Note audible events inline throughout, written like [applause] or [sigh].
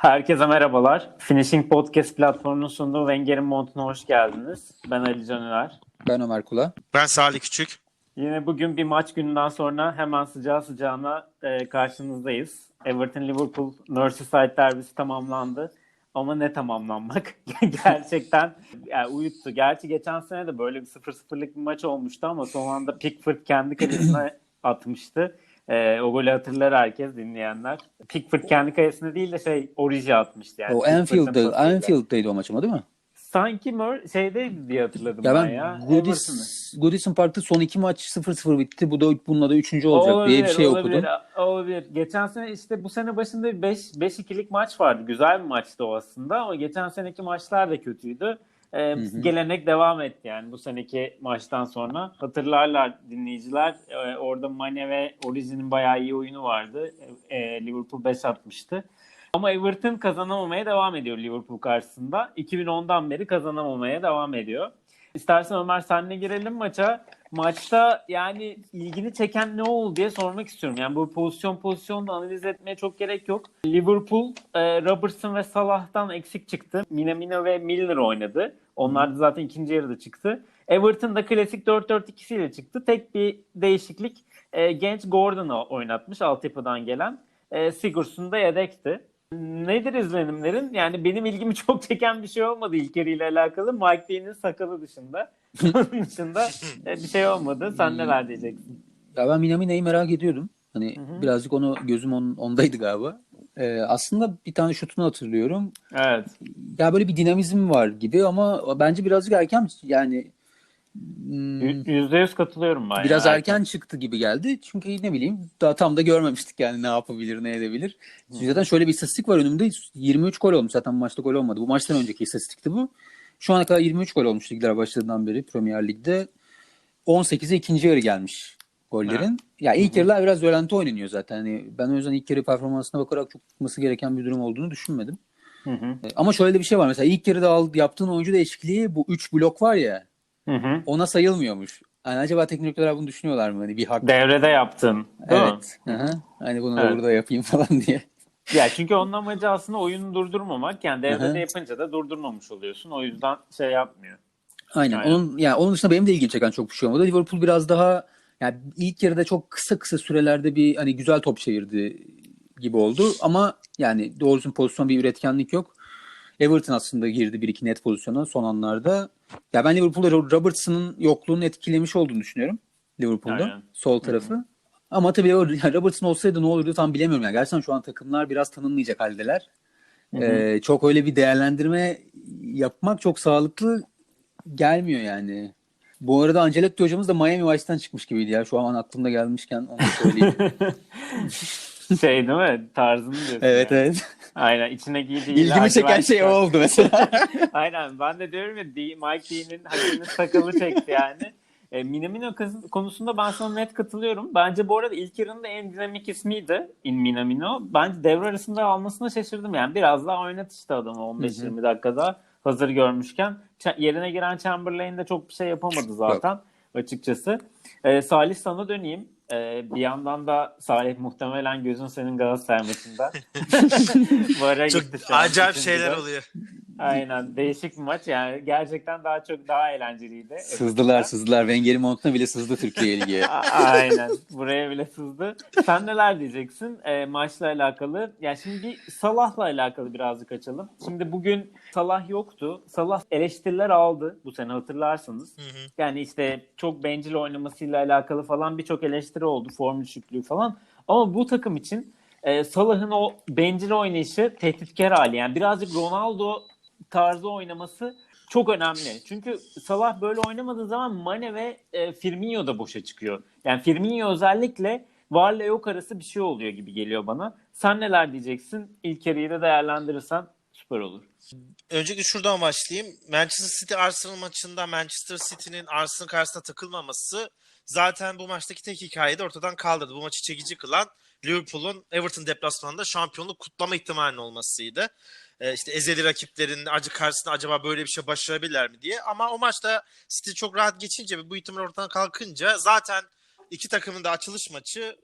Herkese merhabalar. Finishing Podcast platformunun sunduğu Wenger'in Montuna hoş geldiniz. Ben Ali Can Üner. Ben Ömer Kula. Ben Salih Küçük. Yine bugün bir maç gününden sonra hemen sıcağı sıcağına e, karşınızdayız. Everton-Liverpool Merseyside derbisi tamamlandı. Ama ne tamamlanmak? [laughs] Gerçekten yani uyuttu. Gerçi geçen sene de böyle bir 0-0'lık bir maç olmuştu ama son anda Pickford kendi kalesine atmıştı. E, o golü hatırlar herkes dinleyenler. Pickford kendi kalesine değil de şey Origi atmıştı yani. o Anfield'da. Anfield'daydı o maç ama değil mi? Sanki Mör şeydeydi diye hatırladım Ya ben, ben ya. Goodis. Goodison Park'ta son iki maç 0-0 bitti. Bu da bununla da üçüncü olacak diye bir şey olabilir, okudum. Olabilir. Geçen sene işte bu sene başında 5-2'lik maç vardı. Güzel bir maçtı o aslında ama geçen seneki maçlar da kötüydü. Ee, hı. Gelenek devam etti yani bu seneki maçtan sonra. Hatırlarlar dinleyiciler. Ee, orada Mane ve Origi'nin bayağı iyi oyunu vardı. Ee, Liverpool 5 atmıştı. Ama Everton kazanamamaya devam ediyor Liverpool karşısında. 2010'dan beri kazanamamaya devam ediyor. İstersen Ömer senle girelim maça. Maçta yani ilgini çeken ne oldu diye sormak istiyorum. Yani bu pozisyon pozisyon da analiz etmeye çok gerek yok. Liverpool e, Robertson ve Salah'tan eksik çıktı. Minamino ve Milner oynadı. Onlar da zaten ikinci yarıda çıktı. Everton da klasik 4-4-2 ile çıktı. Tek bir değişiklik e, genç Gordon'u oynatmış altyapıdan gelen. E, Sigurdsson da yedekti. Nedir izlenimlerin? Yani benim ilgimi [laughs] çok çeken bir şey olmadı ilk yarıyla alakalı. Mike Dean'in sakalı dışında. [laughs] Onun dışında e, bir şey olmadı. Sen neler diyeceksin? Ya ben Minamino'yu merak ediyordum. Hani Hı hı. birazcık onu gözüm on, ondaydı galiba. Ee, aslında bir tane şutunu hatırlıyorum. Evet. Ya böyle bir dinamizm var gibi ama bence birazcık erken yani hmm, Yüzde yüz katılıyorum ben. biraz ya. erken çıktı gibi geldi. Çünkü ne bileyim daha tam da görmemiştik yani ne yapabilir ne edebilir. Zaten şöyle bir istatistik var önümde 23 gol olmuş zaten maçta gol olmadı. Bu maçtan önceki istatistikti bu. Şu ana kadar 23 gol olmuş ligler başladığından beri Premier Lig'de. 18'e ikinci yarı gelmiş gollerin. Ya ilk yarılar biraz rölanti oynanıyor zaten. Hani ben o yüzden ilk yarı performansına bakarak çok tutması gereken bir durum olduğunu düşünmedim. Hı hı. E, Ama şöyle de bir şey var. Mesela ilk yarıda al, yaptığın oyuncu değişikliği bu 3 blok var ya Hı hı. ona sayılmıyormuş. Yani acaba teknik direktörler bunu düşünüyorlar mı? Hani bir hak. Devrede yaptın. Değil? Evet. Hı hı. Hani bunu Evet. burada yapayım falan [laughs] diye. Ya çünkü onun amacı aslında oyunu durdurmamak. Yani devrede yapınca da durdurmamış oluyorsun. O yüzden şey yapmıyor. Aynen. Aynen. Onun yani onun dışında benim de ilgimi çeken çok bir şey olmadı. Liverpool biraz daha yani ilk yarıda çok kısa kısa sürelerde bir hani güzel top çevirdi gibi oldu ama yani doğrusu pozisyon bir üretkenlik yok. Everton aslında girdi bir iki net pozisyona son anlarda. Ya ben Liverpool'da Robertson'ın yokluğunu etkilemiş olduğunu düşünüyorum. Liverpool'da Aynen. sol tarafı. Ama tabii Robertson olsaydı ne olurdu tam bilemiyorum. Yani gerçekten şu an takımlar biraz tanınmayacak haldeler. Hı hı. Ee, çok öyle bir değerlendirme yapmak çok sağlıklı gelmiyor yani. Bu arada Ancelotti hocamız da Miami Vice'den çıkmış gibiydi ya. Şu an aklımda gelmişken onu söyleyeyim. [laughs] şey değil mi? Tarzını diyorsun. [laughs] evet yani. evet. Aynen içine giydiği İlgimi çeken şey o oldu mesela. [laughs] Aynen ben de diyorum ya Mike Dean'in hakemin sakalı çekti yani. E, Minamino konusunda ben sana net katılıyorum. Bence bu arada ilk yarının da en dinamik ismiydi In Minamino. Bence devre arasında almasına şaşırdım yani. Biraz daha oynat işte adamı 15-20 dakikada hazır görmüşken. Ç- yerine giren Chamberlain de çok bir şey yapamadı zaten açıkçası. E, Salih sana döneyim. E, bir yandan da Salih muhtemelen gözün senin Galatasaray maçında. [laughs] bu ara Çok gitti acayip şeyler oluyor. Aynen değişik bir maç yani gerçekten daha çok daha eğlenceliydi. sızdılar sızdılar. Wenger'in montuna bile sızdı Türkiye Ligi'ye. [laughs] Aynen buraya bile sızdı. Sen neler diyeceksin e, maçla alakalı? Ya şimdi bir Salah'la alakalı birazcık açalım. Şimdi bugün Salah yoktu. Salah eleştiriler aldı bu sene hatırlarsanız. Hı hı. Yani işte çok bencil oynamasıyla alakalı falan birçok eleştiri oldu. Form düşüklüğü falan. Ama bu takım için e, Salah'ın o bencil oynayışı tehditkar hali. Yani birazcık Ronaldo tarzı oynaması çok önemli. Çünkü Salah böyle oynamadığı zaman Mane ve e, Firmino da boşa çıkıyor. Yani Firmino özellikle varla yok arası bir şey oluyor gibi geliyor bana. Sen neler diyeceksin? İlk yarıyı da değerlendirirsen süper olur. Öncelikle şuradan başlayayım. Manchester City Arsenal maçında Manchester City'nin Arsenal karşısına takılmaması zaten bu maçtaki tek hikayeyi de ortadan kaldırdı. Bu maçı çekici kılan Liverpool'un Everton deplasmanında şampiyonluk kutlama ihtimalinin olmasıydı. Ee, işte ezeli rakiplerin acı karşısında acaba böyle bir şey başarabilirler mi diye. Ama o maçta City çok rahat geçince ve bu ihtimal ortadan kalkınca zaten iki takımın da açılış maçı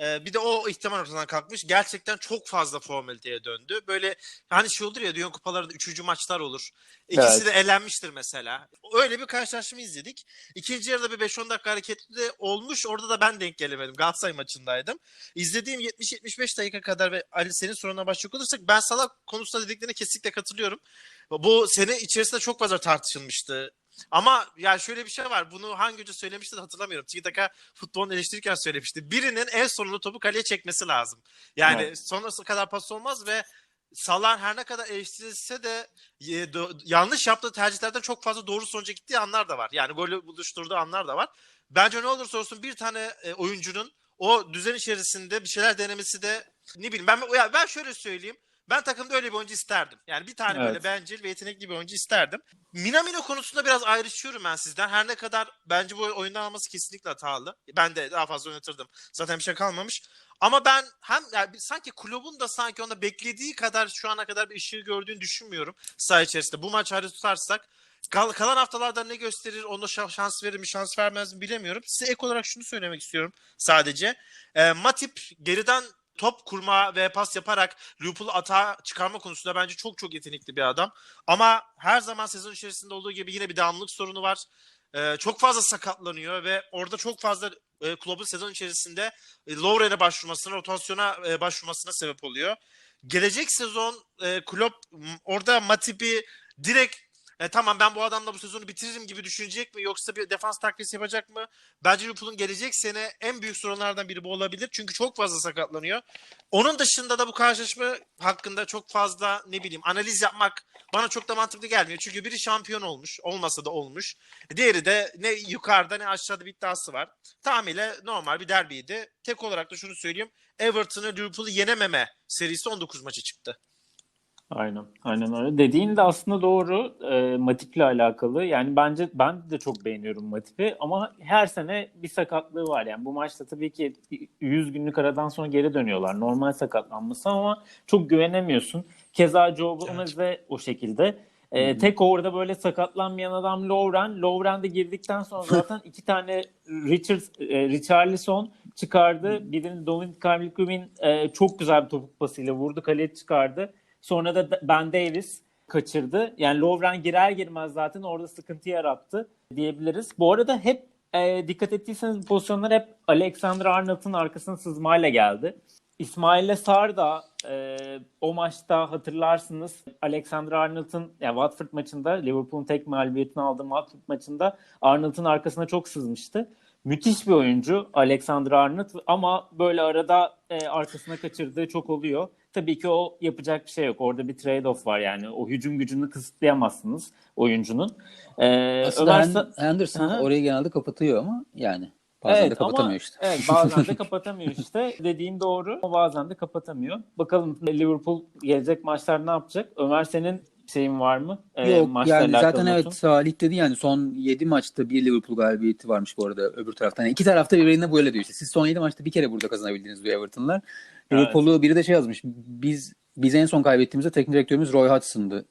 Ee, bir de o ihtimal ortadan kalkmış. Gerçekten çok fazla formaliteye döndü. Böyle hani şey olur ya Dünya Kupalarında üçüncü maçlar olur. İkisi Evet. de elenmiştir mesela. Öyle bir karşılaşma izledik. İkinci yarıda bir 5-10 dakika hareketli de olmuş. Orada da ben denk gelemedim. Galatasaray maçındaydım. İzlediğim 70-75 dakika kadar ve Ali senin soruna başlayacak olursak ben Salah konusunda dediklerine kesinlikle katılıyorum. Bu sene içerisinde çok fazla tartışılmıştı. Ama ya şöyle bir şey var. Bunu hangi hoca söylemişti hatırlamıyorum. TikTok'a futbolunu eleştirirken söylemişti. Birinin en sonunda topu kaleye çekmesi lazım. Yani Evet. sonrası kadar pas olmaz ve Salah her ne kadar eleştirilse de e, do- yanlış yaptığı tercihlerden çok fazla doğru sonuca gittiği anlar da var. Yani golü buluşturduğu anlar da var. Bence ne olursa olsun bir tane e, oyuncunun o düzen içerisinde bir şeyler denemesi de ne bileyim ben ya ben şöyle söyleyeyim. Ben takımda öyle bir oyuncu isterdim. Yani bir tane Evet. böyle bencil ve yetenekli bir oyuncu isterdim. Minamino konusunda biraz ayrışıyorum ben sizden. Her ne kadar bence bu oyundan alması kesinlikle hatalı. Ben de daha fazla oynatırdım. Zaten bir şey kalmamış. Ama ben hem yani sanki kulübün de sanki onda beklediği kadar şu ana kadar bir ışığı gördüğünü düşünmüyorum saha içerisinde. Bu maç ayrı tutarsak kal- kalan haftalarda ne gösterir, ona şa- şans verir mi, şans vermez mi bilemiyorum. Size ek olarak şunu söylemek istiyorum sadece. Ee, Matip geriden top kurma ve pas yaparak Liverpool'u atağa çıkarma konusunda bence çok çok yetenekli bir adam. Ama her zaman sezon içerisinde olduğu gibi yine bir devamlılık sorunu var. Ee, çok fazla sakatlanıyor ve orada çok fazla e, kulübün sezon içerisinde e, Lovren'e başvurmasına, rotasyona e, başvurmasına sebep oluyor. Gelecek sezon e, m, orada Matip'i direkt e, tamam ben bu adamla bu sezonu bitiririm gibi düşünecek mi yoksa bir defans takviyesi yapacak mı? Bence Liverpool'un gelecek sene en büyük sorunlardan biri bu olabilir. Çünkü çok fazla sakatlanıyor. Onun dışında da bu karşılaşma hakkında çok fazla ne bileyim analiz yapmak bana çok da mantıklı gelmiyor. Çünkü biri şampiyon olmuş, olmasa da olmuş. Diğeri de ne yukarıda ne aşağıda bir iddiası var. Tamamıyla normal bir derbiydi. Tek olarak da şunu söyleyeyim. Everton'ı Liverpool'u yenememe serisi 19 maçı çıktı. Aynen, aynen öyle. Dediğin de aslında doğru. E, Matip'le alakalı. Yani bence ben de çok beğeniyorum Matip'i ama her sene bir sakatlığı var. Yani bu maçta tabii ki 100 günlük aradan sonra geri dönüyorlar. Normal sakatlanması ama çok güvenemiyorsun. Keza Joe Gomez de o şekilde. E, tek orada böyle sakatlanmayan adam Lovren. Lovren de girdikten sonra [laughs] zaten iki tane Richard, e, Richarlison çıkardı. Birini Dominic Calvert-Lewin e, çok güzel bir topuk pasıyla vurdu. Kaleye çıkardı. Sonra da Ben Davis kaçırdı. Yani Lovren girer girmez zaten orada sıkıntı yarattı diyebiliriz. Bu arada hep e, dikkat ettiyseniz pozisyonlar hep Alexander Arnold'un arkasına sızmayla geldi. İsmail'le Sar da e, o maçta hatırlarsınız Alexander Arnold'un yani Watford maçında Liverpool'un tek mağlubiyetini aldığı Watford maçında Arnold'un arkasına çok sızmıştı. Müthiş bir oyuncu Alexander Arnold ama böyle arada e, arkasına kaçırdığı çok oluyor. Tabii ki o yapacak bir şey yok. Orada bir trade-off var yani. O hücum gücünü kısıtlayamazsınız oyuncunun. Ee, Aslında Ömer Hen- Sa- Henderson Aha. orayı genelde kapatıyor ama yani bazen de Evet, kapatamıyor ama, işte. Evet bazen de [laughs] kapatamıyor işte. Dediğin doğru ama bazen de kapatamıyor. Bakalım Liverpool gelecek maçlar ne yapacak? Ömer senin şeyin var mı? Ee, Yok yani zaten evet notun? Salih dedi yani son 7 maçta bir Liverpool galibiyeti varmış bu arada öbür taraftan. Yani iki tarafta birbirine böyle diyor işte. Siz son 7 maçta bir kere burada kazanabildiniz diyor Everton'lar. Evet. Liverpool'u biri de şey yazmış. Biz biz en son kaybettiğimizde teknik direktörümüz Roy Hodgson'dı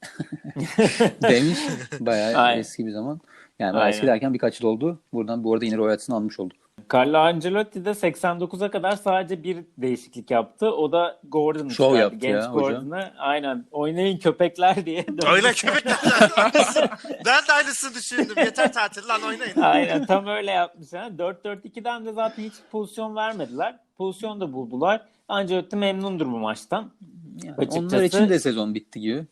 [laughs] demiş. Bayağı Aynen. eski bir zaman. Yani Aynen. eski derken birkaç yıl oldu. Buradan bu arada yine Roy Hodgson'ı almış olduk. Carlo Ancelotti de 89'a kadar sadece bir değişiklik yaptı. O da Gordon çıkardı. yaptı Genç ya. Gordon'ı. Aynen. Oynayın köpekler diye. [laughs] döndü. Öyle köpekler. [laughs] ben de aynısını düşündüm. Yeter tatil lan oynayın. Aynen tam öyle yapmış. Ha. 4-4-2'den de zaten hiç pozisyon vermediler. Pozisyon da buldular. Ancelotti memnundur bu maçtan. Yani Açıkçası- onlar için de sezon bitti gibi.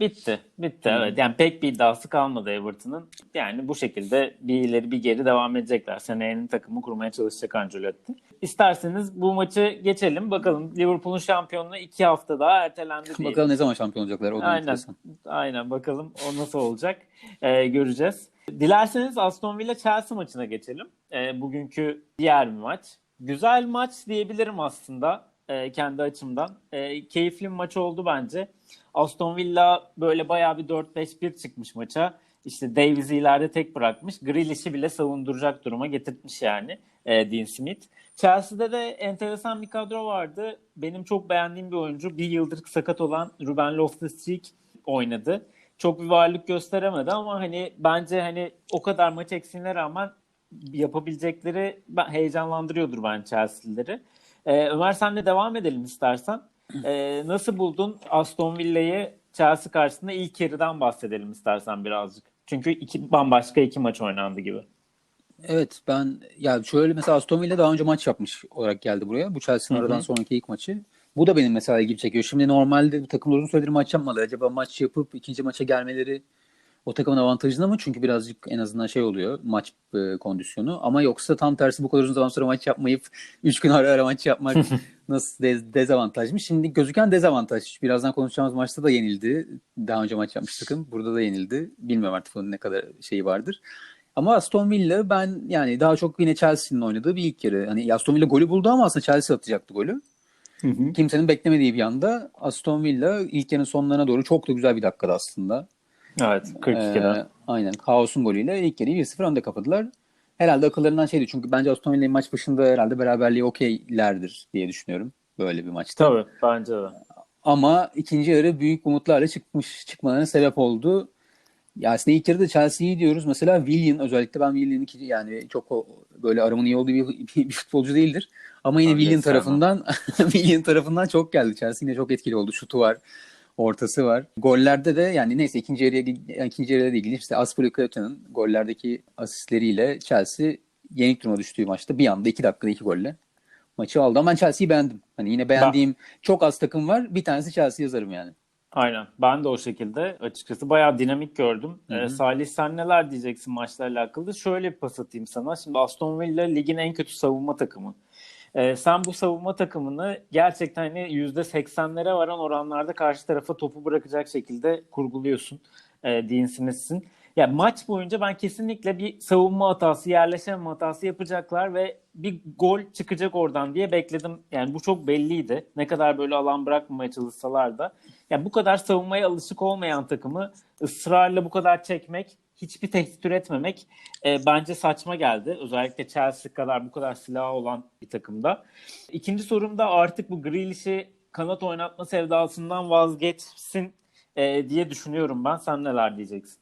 Bitti. Bitti evet. Yani pek bir iddiası kalmadı Everton'ın. Yani bu şekilde bir ileri bir geri devam edecekler. Seneyenin takımı kurmaya çalışacak Ancelotti. İsterseniz bu maçı geçelim. Bakalım Liverpool'un şampiyonluğu iki hafta daha ertelendi diyelim. Bakalım ne zaman şampiyon olacaklar. O Aynen. enteresan. Aynen bakalım o nasıl olacak Ee, göreceğiz. Dilerseniz Aston Villa Chelsea maçına geçelim. Ee, bugünkü diğer bir maç. Güzel maç diyebilirim aslında e, kendi açımdan. E, keyifli bir maç oldu bence. Aston Villa böyle bayağı bir 4-5-1 çıkmış maça. İşte Davies'i ileride tek bırakmış. Grealish'i bile savunduracak duruma getirtmiş yani e, Dean Smith. Chelsea'de de enteresan bir kadro vardı. Benim çok beğendiğim bir oyuncu. Bir yıldır sakat olan Ruben Loftus-Cheek oynadı. Çok bir varlık gösteremedi ama hani bence hani o kadar maç eksiğine rağmen yapabilecekleri heyecanlandırıyordur ben Chelsea'lileri. Ee, Ömer senle devam edelim istersen. Ee, nasıl buldun Aston Villa'yı Chelsea karşısında ilk yarıdan bahsedelim istersen birazcık. Çünkü iki bambaşka iki maç oynandı gibi. Evet ben ya şöyle mesela Aston Villa daha önce maç yapmış olarak geldi buraya. Bu Chelsea'nin aradan sonraki ilk maçı. Bu da benim mesela ilgimi çekiyor. Şimdi normalde bu takımlar uzun süredir maç yapmalı. Acaba maç yapıp ikinci maça gelmeleri o takımın avantajında mı? Çünkü birazcık en azından şey oluyor maç e, kondisyonu. Ama yoksa tam tersi bu kadar uzun zaman sonra maç yapmayıp [laughs] 3 gün ara ara maç yapmak [laughs] nasıl dez- dezavantaj mı? Şimdi gözüken dezavantaj. Birazdan konuşacağımız maçta da yenildi. Daha önce maç yapmış takım. Burada da yenildi. Bilmiyorum artık onun ne kadar şeyi vardır. Ama Aston Villa ben yani daha çok yine Chelsea'nin oynadığı bir ilk yarı. Hani Aston Villa golü buldu ama aslında Chelsea atacaktı golü. Kimsenin beklemediği bir anda Aston Villa ilk yarının sonlarına doğru çok da güzel bir dakikada aslında. Evet 42'den. Ee, aynen. Kaos'un golüyle ilk yarıyı 1-0 önde kapadılar. Herhalde akıllarından şeydi. Çünkü bence Aston Villa'nın maç başında herhalde beraberliği okeylerdir diye düşünüyorum. Böyle bir maçta. Tabii bence de. Ama ikinci yarı büyük umutlarla çıkmış çıkmalarına sebep oldu. Ya aslında ilk yarıda Chelsea'yi diyoruz. Mesela Willian özellikle ben Willian'ın ki- yani çok o, böyle aramın iyi olduğu bir, bir, bir futbolcu değildir. Ama yine Willian tarafından [laughs] Willian tarafından çok geldi. Chelsea yine çok etkili oldu. Şutu var. Ortası var. Gollerde de yani neyse ikinci yarıya ikinci yarıda ilgili işte Aspilicueta'nın gollerdeki asistleriyle Chelsea yenik duruma düştüğü maçta bir anda iki dakikada iki golle maçı aldı. Ama ben Chelsea'yi beğendim. Hani yine beğendiğim çok az takım var. Bir tanesi Chelsea yazarım yani. Aynen. Ben de o şekilde açıkçası bayağı dinamik gördüm. Hı hı. Ee, Salih sen neler diyeceksin maçlarla alakalı? Şöyle bir pas atayım sana. Şimdi Aston Villa ligin en kötü savunma takımı. Ee, sen bu savunma takımını gerçekten hani %80'lere varan oranlarda karşı tarafa topu bırakacak şekilde kurguluyorsun. E, Dean Smith'sin. Ya maç boyunca ben kesinlikle bir savunma hatası, yerleşememe hatası yapacaklar ve bir gol çıkacak oradan diye bekledim. Yani bu çok belliydi. Ne kadar böyle alan bırakmamaya çalışsalar da. Ya bu kadar savunmaya alışık olmayan takımı ısrarla bu kadar çekmek, hiçbir tehdit üretmemek e, bence saçma geldi. Özellikle Chelsea kadar bu kadar silahı olan bir takımda. İkinci sorumda artık bu Grealish'i kanat oynatma sevdasından vazgeçsin e, diye düşünüyorum ben. Sen neler diyeceksin?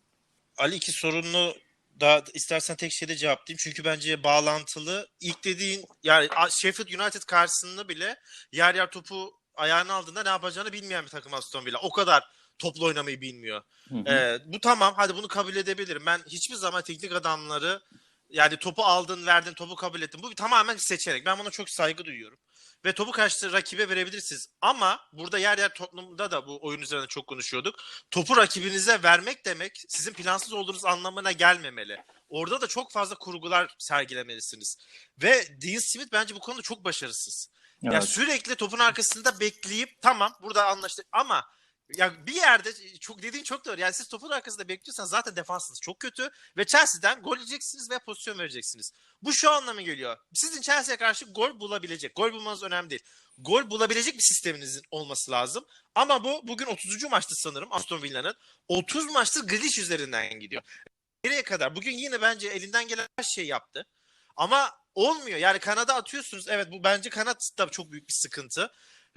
Ali iki sorunu da istersen tek şeyde cevaplayayım. Çünkü bence bağlantılı. İlk dediğin yani Sheffield United karşısında bile yer yer topu ayağına aldığında ne yapacağını bilmeyen bir takım Aston Villa. O kadar toplu oynamayı bilmiyor. Hı hı. Ee, bu tamam hadi bunu kabul edebilirim. Ben hiçbir zaman teknik adamları yani topu aldın verdin topu kabul ettin. Bu bir tamamen seçenek. Ben buna çok saygı duyuyorum. Ve topu karşı rakibe verebilirsiniz. Ama burada yer yer toplumda da bu oyun üzerine çok konuşuyorduk. Topu rakibinize vermek demek sizin plansız olduğunuz anlamına gelmemeli. Orada da çok fazla kurgular sergilemelisiniz. Ve Dean Smith bence bu konuda çok başarısız. Ya Evet. sürekli topun arkasında bekleyip tamam burada anlaştık ama ya bir yerde çok dediğin çok doğru. Yani siz topun arkasında bekliyorsanız zaten defansınız çok kötü ve Chelsea'den gol yiyeceksiniz ve pozisyon vereceksiniz. Bu şu anlama geliyor. Sizin Chelsea'ye karşı gol bulabilecek. Gol bulmanız önemli değil. Gol bulabilecek bir sisteminizin olması lazım. Ama bu bugün 30. maçtı sanırım Aston Villa'nın. 30 maçtır Grealish üzerinden gidiyor. Nereye kadar? Bugün yine bence elinden gelen her şeyi yaptı. Ama olmuyor. Yani kanada atıyorsunuz. Evet bu bence kanat da çok büyük bir sıkıntı.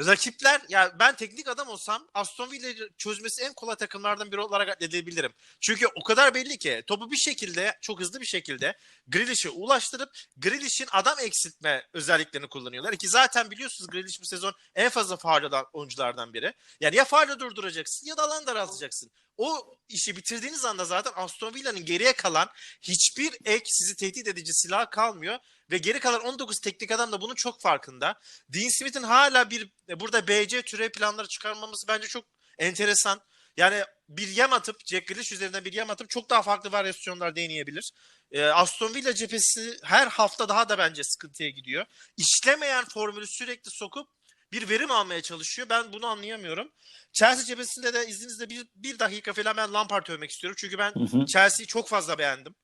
Rakipler ya ben teknik adam olsam Aston Villa'yı çözmesi en kolay takımlardan biri olarak edebilirim. Çünkü o kadar belli ki topu bir şekilde çok hızlı bir şekilde Grealish'e ulaştırıp Grealish'in adam eksiltme özelliklerini kullanıyorlar. Ki zaten biliyorsunuz Grealish bu sezon en fazla faul eden oyunculardan biri. Yani ya faulü durduracaksın ya da alan daraltacaksın. O işi bitirdiğiniz anda zaten Aston Villa'nın geriye kalan hiçbir ek sizi tehdit edici silah kalmıyor. Ve geri kalan 19 teknik adam da bunun çok farkında. Dean Smith'in hala bir e, burada BC türev planları çıkarmaması bence çok enteresan. Yani bir yem atıp Jack Grealish üzerinden bir yem atıp çok daha farklı varyasyonlar deneyebilir. E, Aston Villa cephesi her hafta daha da bence sıkıntıya gidiyor. İşlemeyen formülü sürekli sokup bir verim almaya çalışıyor. Ben bunu anlayamıyorum. Chelsea cephesinde de izninizle bir, bir dakika falan ben Lampard övmek istiyorum. Çünkü ben. Chelsea'yi çok fazla beğendim.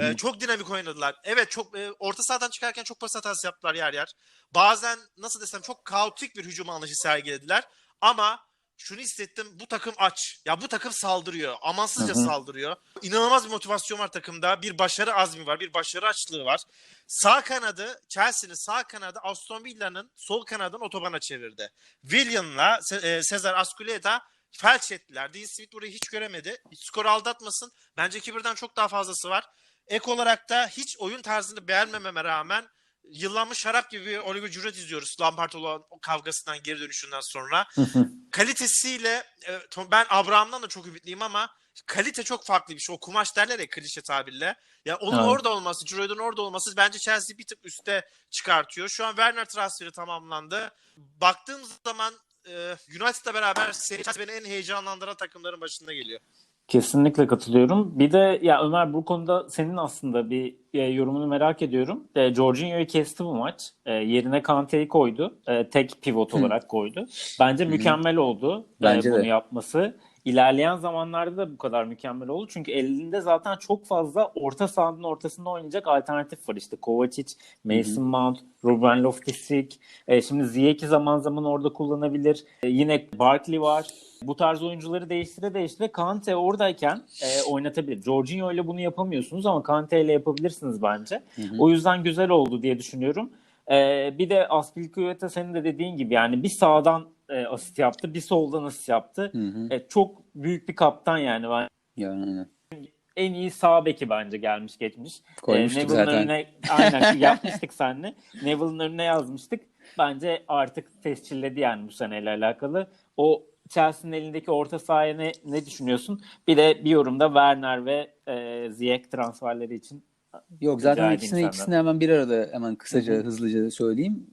Ee, çok dinamik oynadılar. Evet çok e, orta sahadan çıkarken çok pas hatası yaptılar yer yer. Bazen nasıl desem çok kaotik bir hücum anlayışı sergilediler. Ama şunu hissettim bu takım aç. Ya bu takım saldırıyor. Amansızca Hı hı. saldırıyor. İnanılmaz bir motivasyon var takımda. Bir başarı azmi var. Bir başarı açlığı var. Sağ kanadı Chelsea'nin sağ kanadı Aston Villa'nın sol kanadını otobana çevirdi. William'la Se- e, Cesar Azpilicueta felç ettiler. Dean Smith burayı hiç göremedi. Skor aldatmasın. Bence 2-1'den çok daha fazlası var. Ek olarak da hiç oyun tarzını beğenmememe rağmen yıllanmış şarap gibi bir Oliver Giroud izliyoruz. Lampard olan o kavgasından geri dönüşünden sonra. Kalitesiyle e, ben Abraham'dan da çok ümitliyim ama kalite çok farklı bir şey. O kumaş derler ya klişe tabirle. Ya onun Evet. orada olması, Giroud'un orada olması bence Chelsea bir tık üste çıkartıyor. Şu an Werner transferi tamamlandı. Baktığım zaman e, United'la beraber seri beni en heyecanlandıran takımların başında geliyor. Kesinlikle katılıyorum. Bir de ya Ömer bu konuda senin aslında bir e, yorumunu merak ediyorum. E, Jorginho'yu kesti bu maç. E, yerine Kante'yi koydu. E, tek pivot Hı. olarak koydu. Bence mükemmel oldu e, Bence bunu de. yapması. İlerleyen zamanlarda da bu kadar mükemmel oldu. Çünkü elinde zaten çok fazla orta sahanın ortasında oynayacak alternatif var. İşte Kovacic, Mason Mount, Ruben Loftus-Cheek. E, şimdi Ziyech'i zaman zaman orada kullanabilir. E, yine Barkley var. Bu tarz oyuncuları değiştire değiştire Kante oradayken e, oynatabilir. Jorginho ile bunu yapamıyorsunuz ama Kante ile yapabilirsiniz bence. Hı hı. O yüzden güzel oldu diye düşünüyorum. E, bir de Aspilicueta senin de dediğin gibi yani bir sağdan e, asist yaptı, bir soldan asist yaptı. Hı hı. E, çok büyük bir kaptan yani. Ben Yani en iyi sağ beki bence gelmiş geçmiş. Koymuştuk Ee, Neville'ın zaten. önüne aynen [laughs] yapmıştık seninle. Neville'ın önüne yazmıştık. Bence artık tescilledi yani bu seneyle alakalı. O Chelsea'nin elindeki orta sahaya ne, ne düşünüyorsun? Bir de bir yorumda Werner ve e, Ziyech transferleri için. Yok zaten ikisini ikisini hemen bir arada hemen kısaca Hı hı. hızlıca söyleyeyim.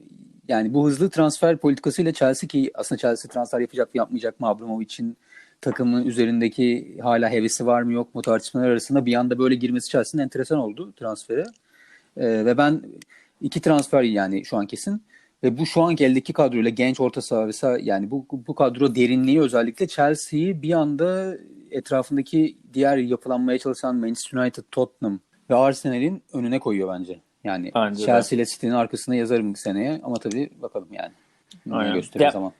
Yani bu hızlı transfer politikasıyla Chelsea ki aslında Chelsea transfer yapacak mı yapmayacak mı Abramovich'in takımın üzerindeki hala hevesi var mı yok mu tartışmalar arasında bir anda böyle girmesi Chelsea'nin enteresan oldu transfere. Ee, ve ben iki transfer yani şu an kesin ve bu şu anki eldeki kadroyla genç orta saha ve sağ- yani bu bu kadro derinliği özellikle Chelsea'yi bir anda etrafındaki diğer yapılanmaya çalışan Manchester United, Tottenham ve Arsenal'in önüne koyuyor bence. Yani Bence. Chelsea ile City'nin arkasına yazarım seneye ama tabii bakalım yani. Ne Aynen. gösterir zaman.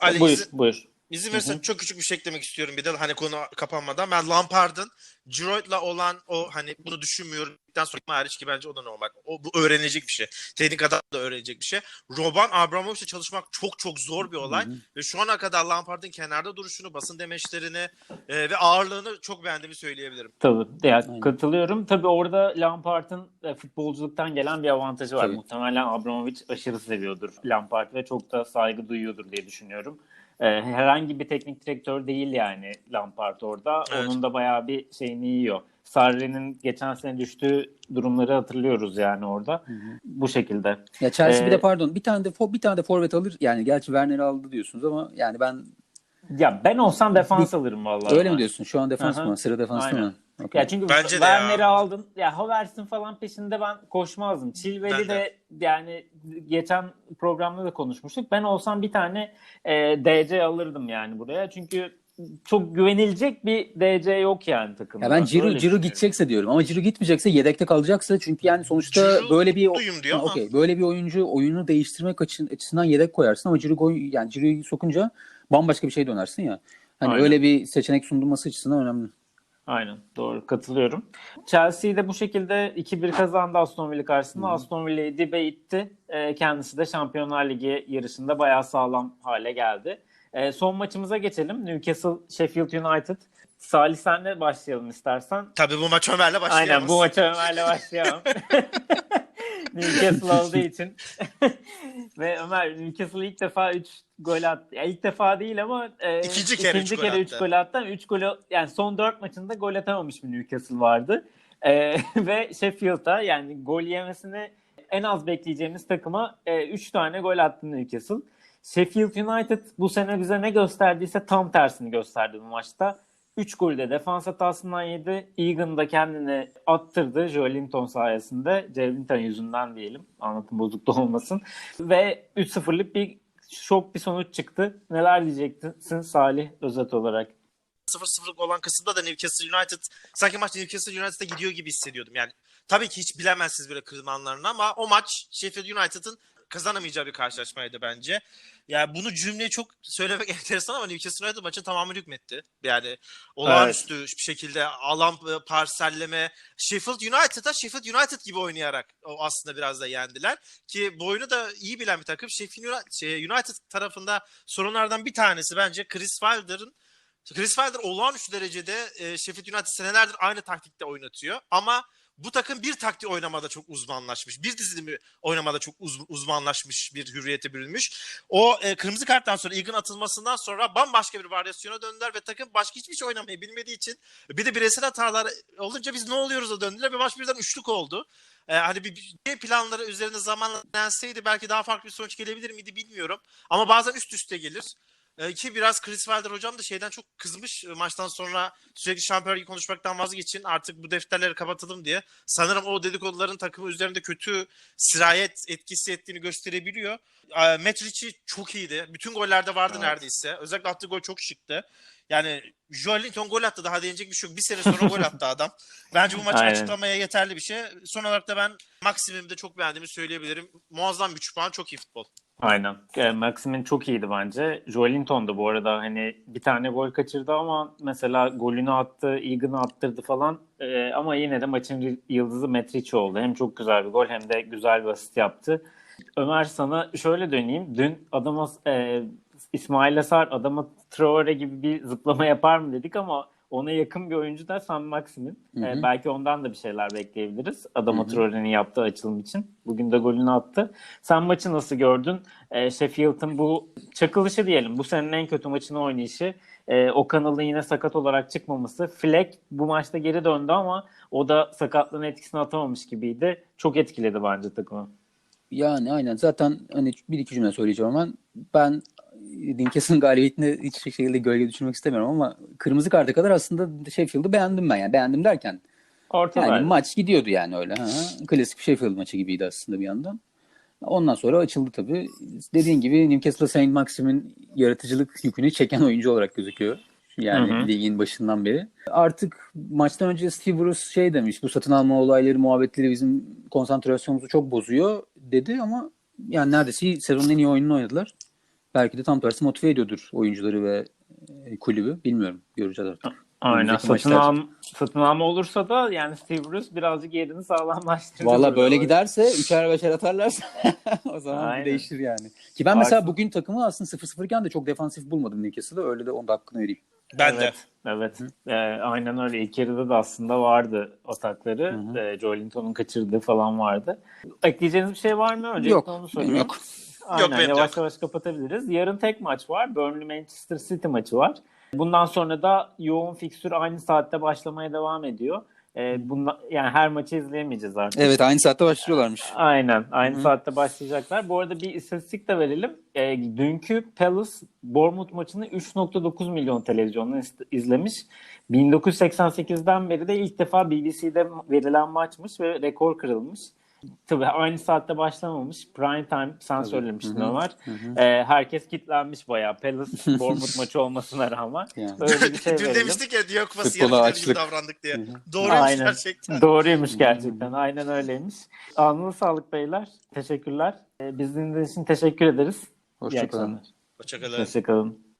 Ali buyur, buyur. İzin verirsen çok küçük bir şey eklemek istiyorum bir de hani konu kapanmadan. Ben Lampard'ın Giroud'la olan o hani bunu düşünmüyorum. sonra hariç ki bence o da normal. O bu öğrenilecek bir şey. Teknik adam da öğrenecek bir şey. Roban Abramovich'le çalışmak çok çok zor bir olay. Ve şu ana kadar Lampard'ın kenarda duruşunu, basın demeçlerini e, ve ağırlığını çok beğendiğimi söyleyebilirim. Tabii. Ya, Aynen. katılıyorum. Tabii orada Lampard'ın e, futbolculuktan gelen bir avantajı var. Tabii. Muhtemelen Abramovich aşırı seviyordur Lampard ve çok da saygı duyuyordur diye düşünüyorum. E, herhangi bir teknik direktör değil yani Lampard orada. Evet. Onun da bayağı bir şeyini yiyor. Sarri'nin geçen sene düştüğü durumları hatırlıyoruz yani orada. Bu şekilde. Ya Chelsea bir Ee, de pardon bir tane de bir tane de forvet alır. Yani gerçi Werner'i aldı diyorsunuz ama yani ben Ya ben olsam defans alırım vallahi. öyle ben. mi diyorsun? Şu an defans Aha. mı? Sıra defans Aynen. mı? Okey. Ya çünkü Bence de Werner'i ya. aldın. Ya Havertz'in falan peşinde ben koşmazdım. Chilwell'i Ben de. de. yani geçen programda da konuşmuştuk. Ben olsam bir tane e, DC alırdım yani buraya. Çünkü çok güvenilecek bir DC yok yani takımda. Ya ben Ciro, Ciro gidecekse diyorum ama Ciro gitmeyecekse yedekte kalacaksa çünkü yani sonuçta Giroud böyle bir diyor Ha, okey. böyle bir oyuncu oyunu değiştirmek açı- açısından yedek koyarsın ama Ciro yani Ciro'yu sokunca bambaşka bir şey dönersin ya. Hani Aynen. öyle bir seçenek sunulması açısından önemli. Aynen doğru katılıyorum. Chelsea de bu şekilde 2-1 kazandı Aston Villa karşısında. Aston Villa'yı dibe itti. E, kendisi de Şampiyonlar Ligi yarışında bayağı sağlam hale geldi. E, son maçımıza geçelim. Newcastle Sheffield United. Salih senle başlayalım istersen. Tabii bu maç Ömer'le başlayamaz. Aynen bu maça Ömer'le başlayalım. [laughs] Newcastle olduğu için. [laughs] Ve Ömer Newcastle ilk defa 3 gol attı. Ya ilk defa değil ama e, İkinci kere üç ikinci gol kere 3 attı. gol attı. 3 golü yani son 4 maçında gol atamamış bir Newcastle vardı. E, [laughs] ve Sheffield'a yani gol yemesini en az bekleyeceğimiz takıma 3 tane gol attı Newcastle. Sheffield United bu sene bize ne gösterdiyse tam tersini gösterdi bu maçta. 3 golü de defans hatasından yedi. Egan da kendini attırdı Joelinton sayesinde. Joelinton yüzünden diyelim. Anlatım bozukluğu olmasın. Ve 3-0'lık bir şok bir sonuç çıktı. Neler diyeceksin Salih özet olarak? 0-0'lık olan kısımda da Newcastle United sanki maç Newcastle United'a gidiyor gibi hissediyordum. Yani tabii ki hiç bilemezsiniz böyle kırılmanlarını ama o maç Sheffield United'ın kazanamayacağı bir karşılaşmaydı bence. Yani bunu cümleyi çok söylemek [laughs] enteresan ama Newcastle United maçın tamamını hükmetti. Yani olağanüstü bir şekilde alan e, parselleme Sheffield United'a Sheffield United gibi oynayarak o aslında biraz da yendiler. Ki bu oyunu da iyi bilen bir takım. Sheffield United, şey, United tarafında sorunlardan bir tanesi bence Chris Wilder'ın Chris Wilder olağanüstü derecede e, Sheffield United senelerdir aynı taktikte oynatıyor ama bu takım bir taktiği oynamada çok uzmanlaşmış. Bir dizilimi oynamada çok uz- uzmanlaşmış bir hürriyete bürünmüş. O e, kırmızı karttan sonra Egan atılmasından sonra bambaşka bir varyasyona döndüler ve takım başka hiçbir şey oynamayı bilmediği için bir de bireysel hatalar olunca biz ne oluyoruz döndüler ve maç birden üçlük oldu. Ee, hani bir, bir planları üzerinde zamanla denseydi belki daha farklı bir sonuç gelebilir miydi bilmiyorum. Ama bazen üst üste gelir. Ee, ki biraz Chris Wilder hocam da şeyden çok kızmış. Ee, Maçtan sonra sürekli Şampiyonlar Ligi konuşmaktan vazgeçin artık bu defterleri kapatalım diye. Sanırım o dedikoduların takımı üzerinde kötü sirayet etkisi ettiğini gösterebiliyor. Ee, Matt Ritchie çok iyiydi. Bütün gollerde vardı Evet. neredeyse. Özellikle attığı gol çok şıktı. Yani Joelinton gol attı daha deneyecek bir şey yok. Bir sene sonra gol attı adam. Bence bu maçı Aynen. açıklamaya yeterli bir şey. Son olarak da ben Maximum'u da çok beğendiğimi söyleyebilirim. Muazzam bir 3 puan çok iyi futbol. Aynen. E, Maximin çok iyiydi bence. Joelinton da bu arada hani bir tane gol kaçırdı ama mesela golünü attı, Egan'ı attırdı falan. E, ama yine de maçın yıldızı Metrici oldu. Hem çok güzel bir gol hem de güzel bir asist yaptı. Ömer sana şöyle döneyim. Dün adama e, İsmail Asar adama Traore gibi bir zıplama yapar mı dedik ama ona yakın bir oyuncu da Sam Maximin. E, hı. belki ondan da bir şeyler bekleyebiliriz. Adama. Traore'nin yaptığı açılım için. Bugün de golünü attı. Sen maçı nasıl gördün? E, Sheffield'ın bu çakılışı diyelim. Bu senenin en kötü maçını oynayışı. E, o kanalın yine sakat olarak çıkmaması. Fleck bu maçta geri döndü ama o da sakatlığın etkisini atamamış gibiydi. Çok etkiledi bence takımı. Yani aynen. Zaten hani bir iki cümle söyleyeceğim hemen. Ben Dinkas'ın galibiyetini hiç şekilde gölge düşürmek istemiyorum ama kırmızı karta kadar aslında Sheffield'ı beğendim ben. Yani beğendim derken Orta yani verdi. maç gidiyordu yani öyle. Ha. Klasik bir Sheffield maçı gibiydi aslında bir yandan. Ondan sonra açıldı tabii. Dediğin gibi Newcastle Saint Maxim'in yaratıcılık yükünü çeken oyuncu olarak gözüküyor. Yani Hı hı. ligin başından beri. Artık maçtan önce Steve Bruce şey demiş. Bu satın alma olayları, muhabbetleri bizim konsantrasyonumuzu çok bozuyor dedi ama yani neredeyse sezonun en iyi oyununu oynadılar. Belki de tam tersi motive ediyordur oyuncuları ve e, kulübü. Bilmiyorum. Göreceğiz artık. Aynen. Satın, maçlar- al, satın alma olursa da yani Steve Bruce birazcık yerini sağlamlaştırdı. Valla böyle giderse üçer beşer atarlarsa [laughs] o zaman Aynen. değişir yani. Ki ben mesela bugün takımı aslında 0-0 iken de çok defansif bulmadım Newcastle'da. Öyle de onun da hakkını vereyim. Ben de. evet, Evet. Ee, aynen öyle. İlk yarıda da aslında vardı atakları. Hı hı. Ee, Joelinton'un kaçırdığı falan vardı. Ekleyeceğiniz bir şey var mı? Öncelikle Yok, onu yok. Aynen. benim de yavaş yok. yavaş kapatabiliriz. Yarın tek maç var. Burnley Manchester City maçı var. Bundan sonra da yoğun fikstür aynı saatte başlamaya devam ediyor. Ee, bundan, yani her maçı izleyemeyeceğiz artık. Evet aynı saatte başlıyorlarmış. Aynen. Aynı Hı hı. saatte başlayacaklar. Bu arada bir istatistik de verelim. E, dünkü Palace Bournemouth maçını 3.9 milyon televizyondan iz- izlemiş. 1988'den beri de ilk defa BBC'de verilen maçmış ve rekor kırılmış. Tabii aynı saatte başlamamış. Prime time sen Tabii. söylemiştin. Ömer. Hı hı. E, herkes kitlenmiş bayağı. Palace [laughs] Bournemouth maçı olmasına rağmen. Yani. Öyle bir şey Dün demiştik ya Kupası Futbola yarı gibi davrandık diye. Doğruymuş Aynen. gerçekten. Doğruymuş gerçekten. Aynen öyleymiş. Anlı sağlık beyler. Teşekkürler. E, biz dinlediğiniz için teşekkür ederiz. Hoşçakalın. Hoşçakalın. Hoşçakalın.